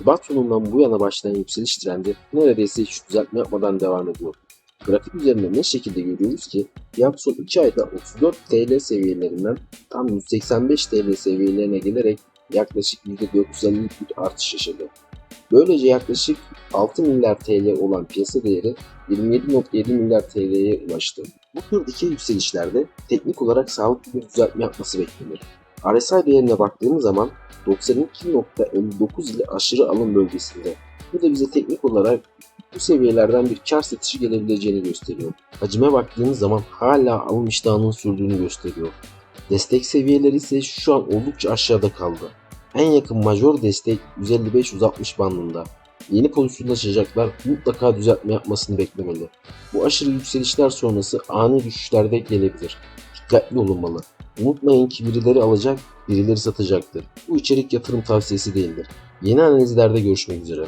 Şubat sonundan bu yana başlayan yükseliş trendi neredeyse hiç düzeltme yapmadan devam ediyor. Grafik üzerinde ne şekilde görüyoruz ki fiyat son 2 ayda 34 TL seviyelerinden tam 185 TL seviyelerine gelerek yaklaşık %450'lik bir artış yaşadı. Böylece yaklaşık 6 milyar TL olan piyasa değeri 27.7 milyar TL'ye ulaştı. Bu tür dikey yükselişlerde teknik olarak sağlıklı bir düzeltme yapması beklenir. RSI değerine baktığımız zaman 92.59 ile aşırı alım bölgesinde. Bu da bize teknik olarak bu seviyelerden bir kar satışı gelebileceğini gösteriyor. Hacime baktığımız zaman hala alım iştahının sürdüğünü gösteriyor. Destek seviyeleri ise şu an oldukça aşağıda kaldı. En yakın major destek 155-160 bandında. Yeni pozisyonlaşacaklar mutlaka düzeltme yapmasını beklemeli. Bu aşırı yükselişler sonrası ani düşüşlerde gelebilir. Dikkatli olunmalı. Unutmayın ki birileri alacak, birileri satacaktır. Bu içerik yatırım tavsiyesi değildir. Yeni analizlerde görüşmek üzere.